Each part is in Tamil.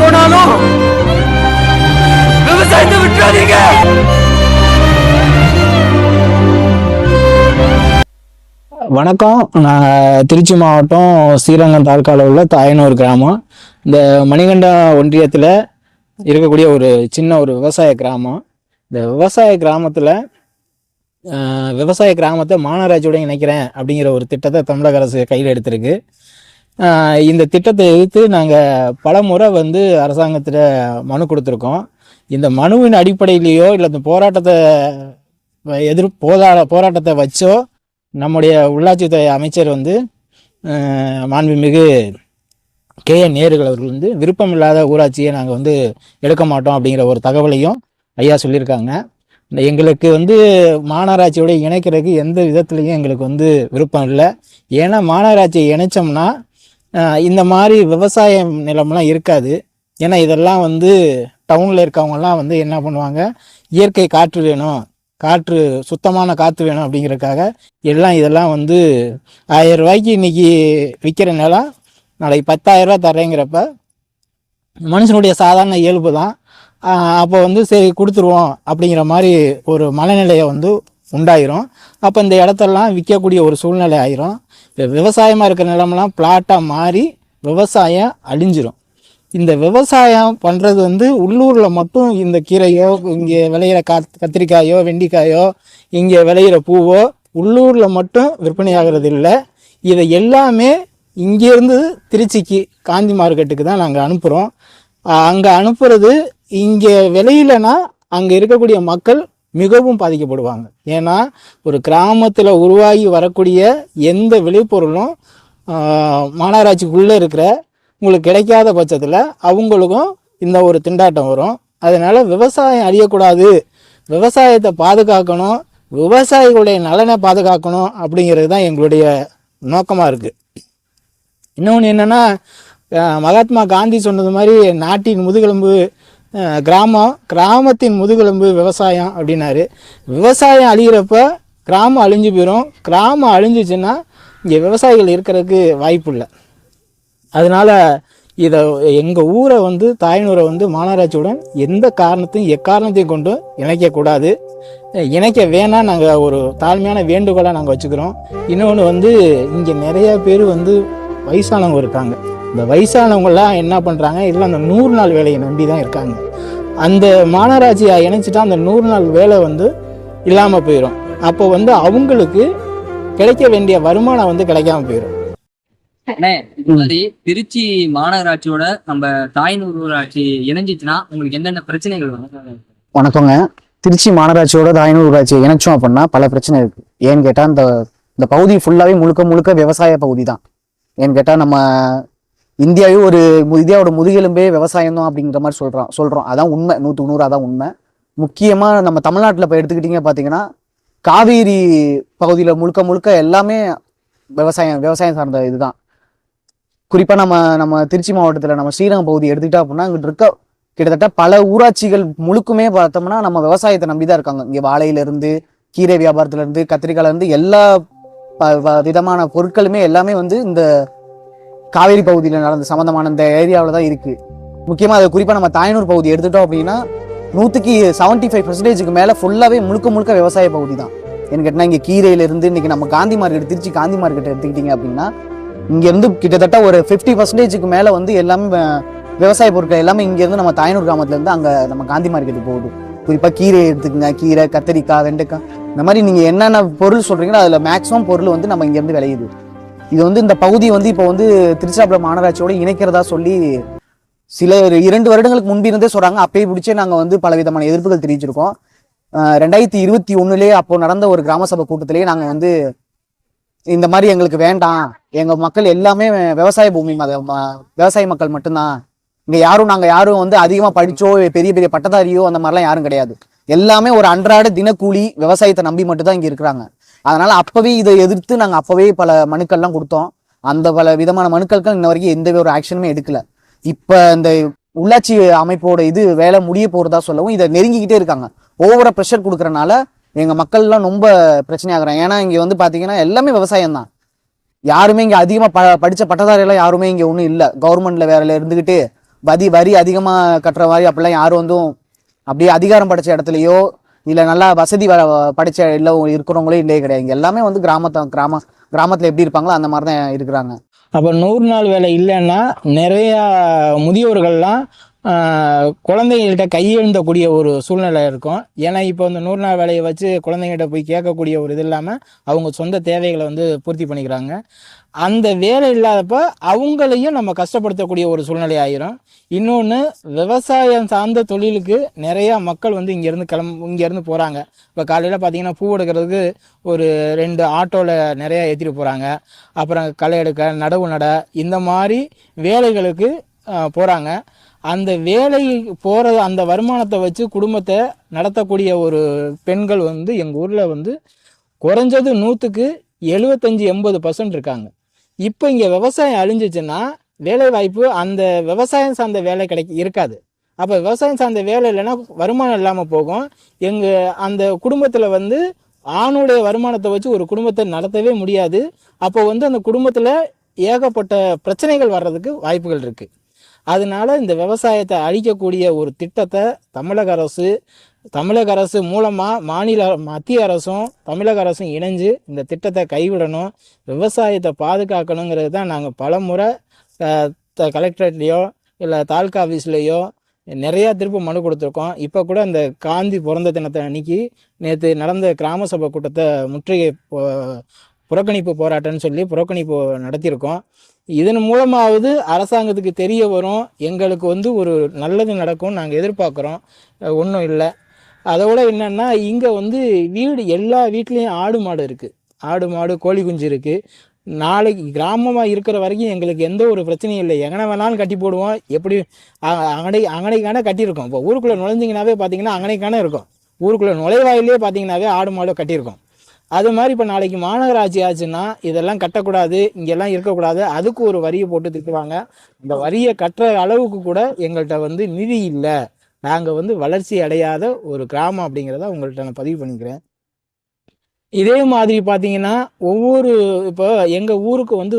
போனாலும் விவசாயத்தை விட்டுறாதீங்க. வணக்கம். நான் திருச்சி மாவட்டம் ஸ்ரீரங்கம் தாலுக்காவில் உள்ள தாயனூர் கிராமம். இந்த மணிகண்டா ஒன்றியத்தில் இருக்கக்கூடிய ஒரு சின்ன ஒரு விவசாய கிராமம். இந்த விவசாய கிராமத்தில் விவசாய கிராமத்தை மாநகராட்சியோட இணைக்கிறேன் அப்படிங்கிற ஒரு திட்டத்தை தமிழக அரசு கையில் எடுத்திருக்கு. இந்த திட்டத்தை எதிர்த்து நாங்கள் பல முறை வந்து அரசாங்கத்தில் மனு கொடுத்துருக்கோம். இந்த மனுவின் அடிப்படையிலேயோ இல்லை இந்த போராட்டத்தை எதிர் போராட போராட்டத்தை வச்சோ நம்முடைய உள்ளாட்சித்துறை அமைச்சர் வந்து மாண்புமிகு கே என் நேருகள் அவர்கள் வந்து விருப்பமில்லாத ஊராட்சியை நாங்கள் வந்து எடுக்க மாட்டோம் அப்படிங்கிற ஒரு தகவலையும் ஐயா சொல்லியிருக்காங்க. இந்த எங்களுக்கு வந்து மாநகராட்சியோட இணைக்கிறதுக்கு எந்த விதத்துலையும் எங்களுக்கு வந்து விருப்பம் இல்லை. ஏன்னா மாநகராட்சியை இணைச்சோம்னா இந்த மாதிரி விவசாய நிலம்லாம் இருக்காது. ஏன்னா இதெல்லாம் வந்து டவுனில் இருக்கவங்கலாம் வந்து என்ன பண்ணுவாங்க? இயற்கை காற்று வேணும். காற்று சுத்தமான காற்று வேணும் அப்படிங்கிறதுக்காக எல்லாம் இதெல்லாம் வந்து ஆயிரம் ரூபாய்க்கு இன்றைக்கி விற்கிற நிலம். நாளைக்கு பத்தாயிரம் ரூபா தர்றேங்கிறப்ப மனுஷனுடைய சாதாரண இயல்பு தான். அப்போ வந்து சரி கொடுத்துருவோம் அப்படிங்கிற மாதிரி ஒரு மனநிலையை வந்து உண்டாயிரும். அப்போ இந்த இடத்தெல்லாம் விற்கக்கூடிய ஒரு சூழ்நிலை ஆயிரும். இப்போ விவசாயமாக இருக்கிற நிலமெல்லாம் பிளாட்டாக மாறி விவசாயம் அழிஞ்சிரும். இந்த விவசாயம் பண்ணுறது வந்து உள்ளூரில் மட்டும் இந்த கீரையோ இங்கே விளையிற கா கத்திரிக்காயோ வெண்டிக்காயோ இங்கே விளையிற பூவோ உள்ளூரில் மட்டும் விற்பனை ஆகிறது இல்லை. இதை எல்லாமே இங்கேருந்து திருச்சிக்கு காந்தி மார்க்கெட்டுக்கு தான் நாங்கள் அனுப்புகிறோம் அங்கே அனுப்புறது இங்கே விளையிலனா அங்கே இருக்கக்கூடிய மக்கள் மிகவும் பாதிக்கப்படுவாங்க. ஏன்னா ஒரு கிராமத்தில் உருவாகி வரக்கூடிய எந்த விளைபொருளும் மாநகராட்சிக்குள்ளே இருக்கிற உங்களுக்கு கிடைக்காத பட்சத்தில் அவங்களுக்கும் இந்த ஒரு திண்டாட்டம் வரும். அதனால் விவசாயம் அழியக்கூடாது. விவசாயத்தை பாதுகாக்கணும். விவசாயிகளுடைய நலனை பாதுகாக்கணும் அப்படிங்கிறது தான் எங்களுடைய நோக்கமாக இருக்குது இன்னொன்று என்னென்னா மகாத்மா காந்தி சொன்னது மாதிரி நாட்டின் முதுகெலும்பு கிராமம் கிராமத்தின் முதுகெலும்பு விவசாயம் அப்படின்னாரு. விவசாயம் அழிகிறப்ப கிராமம் அழிஞ்சு போயிடும் கிராமம் அழிஞ்சிச்சுன்னா இங்கே விவசாயிகள் இருக்கிறதுக்கு வாய்ப்பு இல்லை. அதனால் இதை எங்கள் ஊரை வந்து தாய்நூரை வந்து மாநகராட்சியுடன் எந்த காரணத்தையும் எக்காரணத்தையும் கொண்டும் இணைக்கக்கூடாது இணைக்க வேணாம் நாங்கள் ஒரு தாழ்மையான வேண்டுகோளாக நாங்கள் வச்சுக்கிறோம். இன்னொன்று வந்து இங்கே நிறைய பேர் வந்து வயசானவங்க இருக்காங்க. இந்த வயசானவங்களாம் என்ன பண்ணுறாங்க இல்லை அந்த நூறு நாள் வேலையை நம்பி தான் இருக்காங்க. அந்த மாநகராட்சியை இணைச்சிட்டா அந்த நூறு நாள் வேலை வந்து இல்லாமல் போயிடும் அப்போ வந்து அவங்களுக்கு கிடைக்க வேண்டிய வருமானம் வந்து கிடைக்காம போயிடும் திருச்சி மாநகராட்சியோட நம்ம தாய்நூறு ஊராட்சி இணைஞ்சிச்சுன்னா உங்களுக்கு என்னென்ன பிரச்சனைகள் வரும்? வணக்கங்க. திருச்சி மாநகராட்சியோட தாயனூர் ஊராட்சியை இணைச்சோம் அப்படின்னா பல பிரச்சனை இருக்கு. ஏன்னு கேட்டால் இந்த இந்த பகுதி ஃபுல்லாகவே முழுக்க முழுக்க விவசாய பகுதி தான் ஏன்னு கேட்டால் நம்ம இந்தியாவே ஒரு மு- இந்தியாவோட முதுகெலும்பே விவசாயம் தான் அப்படிங்கிற மாதிரி சொல்கிறோம் சொல்கிறோம் அதான் உண்மை. நூற்றுக்கு நூறு அதான் உண்மை. முக்கியமாக நம்ம தமிழ்நாட்டில் இப்போ எடுத்துக்கிட்டிங்க பார்த்தீங்கன்னா காவேரி பகுதியில் முழுக்க முழுக்க எல்லாமே விவசாயம் விவசாயம் சார்ந்த இதுதான். குறிப்பாக நம்ம நம்ம திருச்சி மாவட்டத்தில் நம்ம ஸ்ரீரங்கம் பகுதி எடுத்துக்கிட்டா அப்படின்னா அங்கிட்டு இருக்க கிட்டத்தட்ட பல ஊராட்சிகள் முழுக்குமே பார்த்தோம்னா நம்ம விவசாயத்தை நம்பி தான் இருக்காங்க. இங்கே வாழையிலேருந்து கீரை வியாபாரத்துலேருந்து கத்திரிக்காயிலேருந்து எல்லா விதமான பொருட்களுமே எல்லாமே வந்து இந்த காவேரி பகுதியில் நடந்த சம்மந்தமான இந்த ஏரியாவில் தான் இருக்குது முக்கியமாக அதை குறிப்பாக நம்ம தாயனூர் பகுதி எடுத்துட்டோம் அப்படின்னா நூற்றுக்கு செவன்ட்டி ஃபைவ் பர்சன்டேஜுக்கு மேலே ஃபுல்லாகவே முழுக்க முழுக்க விவசாய பகுதி தான். எனக்கு கேட்டால் இங்கே கீரையிலேருந்து இன்னைக்கு நம்ம காந்தி மார்க்கெட் திருச்சி காந்தி மார்க்கெட் எடுத்துக்கிட்டீங்க அப்படின்னா இங்கேருந்து கிட்டத்தட்ட ஒரு ஃபிஃப்டி பர்சன்டேஜுக்கு மேலே வந்து எல்லாமே விவசாய பொருட்கள் எல்லாமே இங்கேருந்து நம்ம தாயனூர் கிராமத்துலேருந்து இருந்து நம்ம காந்தி மார்க்கெட்டுக்கு போகுது. குறிப்பாக கீரை எடுத்துக்கங்க கீரை கத்திரிக்காய் வெண்டைக்காய் இந்த மாதிரி நீங்கள் என்னென்ன பொருள் சொல்கிறீங்களோ அதில் மேக்ஸிமம் பொருள் வந்து நம்ம இங்கேருந்து விளையுது. இது வந்து இந்த பகுதி வந்து இப்போ வந்து திருச்சிராப்பள்ளி மாநகராட்சியோடு இணைக்கிறதா சொல்லி சில இரண்டு வருடங்களுக்கு முன்பிருந்தே சொல்கிறாங்க அப்பயே பிடிச்சே நாங்கள் வந்து பல விதமான எதிர்ப்புகள் தெரிவிச்சிருக்கோம். ரெண்டாயிரத்தி இருபத்தி ஒன்றுலேயே அப்போ நடந்த ஒரு கிராம சபை கூட்டத்திலேயே நாங்கள் வந்து இந்த மாதிரி எங்களுக்கு வேண்டாம். எங்கள் மக்கள் எல்லாமே விவசாய பூமி விவசாய மக்கள் மட்டும்தான். இங்கே யாரும் நாங்கள் யாரும் வந்து அதிகமாக படித்தோ பெரிய பெரிய பட்டதாரியோ அந்த மாதிரிலாம் யாரும் கிடையாது. எல்லாமே ஒரு அன்றாட தினக்கூலி விவசாயத்தை நம்பி மட்டும்தான் இங்கே இருக்கிறாங்க. அதனால் அப்போவே இதை எதிர்த்து நாங்கள் அப்போவே பல மனுக்கள்லாம் கொடுத்தோம். அந்த பல விதமான மனுக்களுக்கு இன்ன வரைக்கும் எந்த ஒரு ஆக்ஷனுமே எடுக்கல. இப்போ இந்த உள்ளாட்சி அமைப்போட இது வேலை முடிய போகிறதா சொல்லவும் இதை நெருங்கிக்கிட்டே இருக்காங்க. ஓவரா ப்ரெஷர் கொடுக்குறனால எங்கள் மக்கள்லாம் ரொம்ப பிரச்சனையாகிறாங்க. ஏன்னா இங்கே வந்து பார்த்தீங்கன்னா எல்லாமே விவசாயம் தான். யாருமே இங்கே அதிகமாக ப படித்த பட்டதாரிகள்லாம் யாருமே இங்கே ஒன்றும் இல்லை. கவர்மெண்ட்டில் வேலையில இருந்துக்கிட்டு வரி வரி அதிகமாக கட்டுற மாதிரி அப்படிலாம் யாரும் வந்தும் அப்படியே அதிகாரம் படைச்ச இடத்துலையோ இல்லை நல்லா வசதி வ- படித்த படைச்ச இருக்கிறவங்களே இல்லையே கிடையாது. இங்கே எல்லாமே வந்து கிராமத்தை கிராம கிராமத்தில் எப்படி இருப்பாங்களோ அந்த மாதிரி தான் இருக்கிறாங்க. அப்போ நூறு நாள் வேலை இல்லைன்னா நிறையா முதியோர்கள்லாம் குழந்தைங்கள்கிட்ட கையெழுந்தக்கூடிய ஒரு சூழ்நிலை இருக்கும். ஏன்னா இப்போ இந்த நூறு நாள் வேலையை வச்சு குழந்தைங்கள்ட்ட போய் கேட்கக்கூடிய ஒரு இது இல்லாமல் அவங்க சொந்த தேவைகளை வந்து பூர்த்தி பண்ணிக்கிறாங்க. அந்த வேலை இல்லாதப்போ அவங்களையும் நம்ம கஷ்டப்படுத்தக்கூடிய ஒரு சூழ்நிலை ஆயிரும். இன்னொன்று விவசாயம் சார்ந்த தொழிலுக்கு நிறையா மக்கள் வந்து இங்கேருந்து கிளம் இங்கேருந்து போகிறாங்க இப்போ காலையில் பார்த்தீங்கன்னா பூ எடுக்கிறதுக்கு ஒரு ரெண்டு ஆட்டோவில் நிறையா ஏற்றிட்டு போகிறாங்க அப்புறம் களை எடுக்க நடவு நட இந்த மாதிரி வேலைகளுக்கு போகிறாங்க அந்த வேலை போகிற அந்த வருமானத்தை வச்சு குடும்பத்தை நடத்தக்கூடிய ஒரு பெண்கள் வந்து எங்கள் ஊரில் வந்து குறைஞ்சது நூற்றுக்கு எழுபத்தஞ்சி எண்பது பர்சன்ட் இருக்காங்க. இப்போ இங்கே விவசாயம் அழிஞ்சிச்சுன்னா வேலை வாய்ப்பு அந்த விவசாயம் சார்ந்த வேலை கிடைக்க இருக்காது. அப்போ விவசாயம் சார்ந்த வேலை இல்லைன்னா வருமானம் இல்லாமல் போகும். எங்கள் அந்த குடும்பத்தில் வந்து ஆணுடைய வருமானத்தை வச்சு ஒரு குடும்பத்தை நடத்தவே முடியாது. அப்போ வந்து அந்த குடும்பத்தில் ஏகப்பட்ட பிரச்சனைகள் வர்றதுக்கு வாய்ப்புகள் இருக்குது அதனால இந்த விவசாயத்தை அழிக்கக்கூடிய ஒரு திட்டத்தை தமிழக அரசு தமிழக அரசு மூலமாக மாநில மத்திய அரசும் தமிழக அரசும் இணைஞ்சு இந்த திட்டத்தை கைவிடணும். விவசாயத்தை பாதுகாக்கணுங்கிறது தான் நாங்கள் பலமுறை முறை த கலெக்டரேட்லேயோ இல்லை தாலுக்கா ஆஃபீஸ்லேயோ நிறையா திரும்ப மனு கொடுத்துருக்கோம். இப்போ கூட இந்த காந்தி பிறந்த தினத்தை அன்னைக்கு நேற்று நடந்த கிராம சபை கூட்டத்தை முற்றுகை புறக்கணிப்பு போராட்டம்னு சொல்லி புறக்கணிப்பு நடத்தியிருக்கோம். இதன் மூலமாவது அரசாங்கத்துக்கு தெரிய வரும் எங்களுக்கு வந்து ஒரு நல்லது நடக்கும் நாங்கள் எதிர்பார்க்குறோம். ஒன்றும் இல்லை. அதோட என்னென்னா இங்கே வந்து வீடு எல்லா வீட்லேயும் ஆடு மாடு இருக்குது ஆடு மாடு கோழி குஞ்சு இருக்குது நாளைக்கு கிராமமாக இருக்கிற வரைக்கும் எங்களுக்கு எந்த ஒரு பிரச்சனையும் இல்லை. எங்கன வேணாலும் கட்டி போடுவோம். எப்படி அங்கடை அங்கனை அங்கனைக்கான கட்டியிருக்கோம். இப்போ ஊருக்குள்ளே நுழைஞ்சிங்கனாவே பார்த்தீங்கன்னா அங்கனைக்கான இருக்கும். ஊருக்குள்ளே நுழைவாயிலே பார்த்தீங்கன்னாவே ஆடு மாடு கட்டியிருக்கோம். அது மாதிரி இப்போ நாளைக்கு மாநகராட்சி ஆச்சுன்னா இதெல்லாம் கட்டக்கூடாது இங்கெல்லாம் இருக்கக்கூடாது. அதுக்கு ஒரு வரியை போட்டு திட்டுவாங்க. இந்த வரியை கட்டுற அளவுக்கு கூட எங்கள்கிட்ட வந்து நிதி இல்லை. நாங்கள் வந்து வளர்ச்சி அடையாத ஒரு கிராமம் அப்படிங்கிறத உங்கள்கிட்ட நான் பதிவு பண்ணிக்கிறேன். இதே மாதிரி பார்த்தீங்கன்னா ஒவ்வொரு இப்போ எங்கள் ஊருக்கு வந்து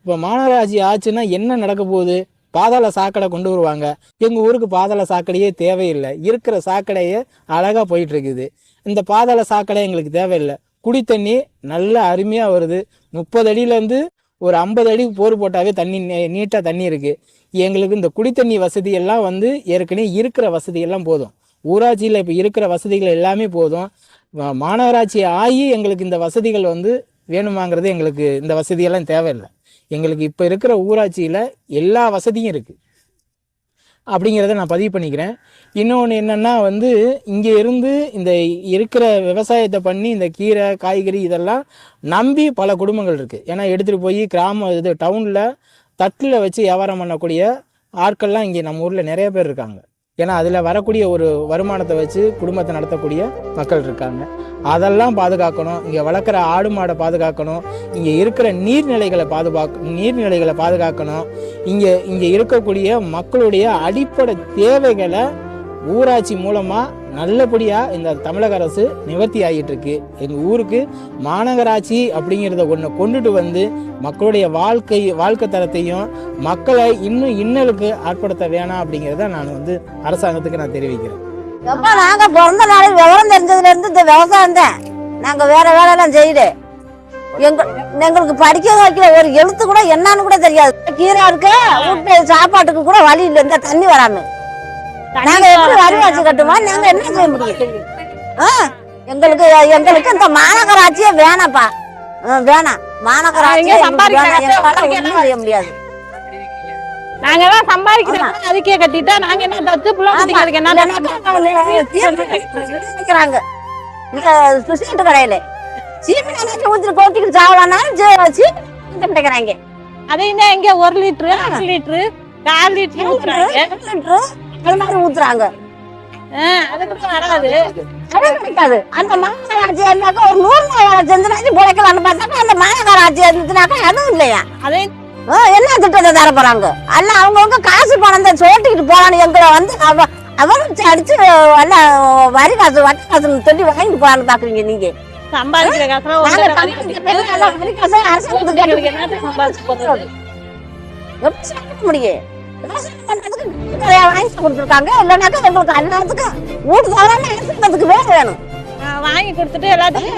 இப்போ மாநகராட்சி ஆச்சுன்னா என்ன நடக்க போகுது? பாதாள சாக்கடை கொண்டு வருவாங்க. எங்கள் ஊருக்கு பாதாள சாக்கடையே தேவையில்லை. இருக்கிற சாக்கடையே அழகாக போயிட்டுருக்குது இந்த பாதாள சாக்கடை எங்களுக்கு தேவையில்லை. குடி தண்ணி நல்லா அருமையாக வருது. முப்பது அடியிலேருந்து ஒரு ஐம்பது அடி போர் போட்டாவே தண்ணி நீட்டாக தண்ணி இருக்குது எங்களுக்கு இந்த குடி தண்ணி வசதி எல்லாம் வந்து ஏற்கனவே இருக்கிற வசதி எல்லாம் போதும். ஊராட்சியில் இப்போ இருக்கிற வசதிகள் எல்லாமே போதும். மாநகராட்சி ஆகி எங்களுக்கு இந்த வசதிகள் வந்து வேணுமாங்கிறது எங்களுக்கு இந்த வசதியெல்லாம் தேவையில்லை. எங்களுக்கு இப்போ இருக்கிற ஊராட்சியில் எல்லா வசதியும் இருக்குது அப்படிங்கிறத நான் பதிவு பண்ணிக்கிறேன். இன்னொன்று என்னென்னா வந்து இங்கே இருந்து இந்த இருக்கிற விவசாயத்தை பண்ணி இந்த கீரை காய்கறி இதெல்லாம் நம்பி பல குடும்பங்கள் இருக்குது ஏன்னா எடுத்துகிட்டு போய் கிராம இது டவுனில் தட்டில் வச்சு வியாபாரம் பண்ணக்கூடிய ஆட்கள்லாம் இங்கே நம்ம ஊரில் நிறைய பேர் இருக்காங்க. ஏன்னா அதில் வரக்கூடிய ஒரு வருமானத்தை வச்சு குடும்பத்தை நடத்தக்கூடிய மக்கள் இருக்காங்க. அதெல்லாம் பாதுகாக்கணும். இங்கே வளர்க்குற ஆடு மாடை பாதுகாக்கணும். இங்கே இருக்கிற நீர்நிலைகளை பாதுகாக்க நீர்நிலைகளை பாதுகாக்கணும். இங்கே இங்கே இருக்கக்கூடிய மக்களுடைய அடிப்படை தேவைகளை ஊராட்சி மூலமாக நல்லபடியாக இந்த தமிழக அரசு நிவர்த்தி ஆகிட்டு இருக்கு எங்கள் ஊருக்கு மாநகராட்சி அப்படிங்கிறத ஒன்று கொண்டுட்டு வந்து மக்களுடைய வாழ்க்கை வாழ்க்கை தரத்தையும் மக்களை இன்னும் இன்னலுக்கு ஆட்படுத்த வேணாம் அப்படிங்கிறத நான் வந்து அரசாங்கத்துக்கு நான் தெரிவிக்கிறேன். எப்ப நாங்க பிறந்த நாள் விவரம் தெரிஞ்சதுல இருந்து இந்த விவசாயம் தான். நாங்க வேற வேலையெல்லாம் செய்யல. எங்க எங்களுக்கு படிக்க வைக்கிற ஒரு எழுத்து கூட என்னன்னு கூட தெரியாது. கீரை இருக்க வீட்டு சாப்பாட்டுக்கு கூட வழி இல்லை. இந்த தண்ணி வராம. நாங்க எப்படி வரி வச்சு கட்டுமா? நாங்க என்ன செய்ய முடியும்? ஆ? எங்களுக்கு எங்களுக்கு இந்த மாநகராட்சியே வேணாப்பா. ஆ, வேணாம். மாநகராட்சி இங்க சம்பாதிக்கிற எங்களால ஒண்ணும் செய்ய முடியாது. நாங்க எல்லாம் சம்பாதிக்கிறோம் அதுக்கே கட்டிட்டா நாங்க என்ன தச்சு புள்ள குட்டிங்களுக்கு என்ன இங்க சுசீட்டு கடையில. சீட்டு கணக்கு ஊத்தி கோட்டிக்கு சாவலாம்னாலும் சீட்டு கிடைக்கிறாங்க. அதையும் எங்க ஒரு லிட்டரு அரை லிட்டரு கால் லிட்டரு ஊத்துறாங்க. அது மாதிரி ஊத்துறாங்க. அது அது கிடைக்காது. அந்த மாநகராட்சி இருந்தாக்கா ஒரு நூறு நாள் செஞ்சுனாச்சு பிழைக்கலாம்னு பார்த்தாக்கா அந்த மாநகராட்சி இருந்துச்சுனாக்கா அதுவும் இல்லையா? ஆ, என்ன திட்டத்தை தர போறாங்க? அல்ல அவங்கவுங்க காசு பணம் தான் சோட்டிக்கிட்டு போறான்னு எங்களை வந்து அவ அவரும் அடிச்சு எல்லாம் வரி காசு வட்டி காசுன்னு சொல்லி வாங்கிட்டு போறான்னு பாக்குறீங்க நீங்க. சம்பாதிக்கிற எல்லாம் காசை முடியும் வாங்கி கொடுத்துருக்காங்க. இல்லைனாக்கா எங்களுக்கு அன்னத்துக்கு வீட்டு தவறான அரசாங்கத்துக்கு வேலை வேணும். வாங்கி கொடுத்துட்டு எல்லாத்தையும்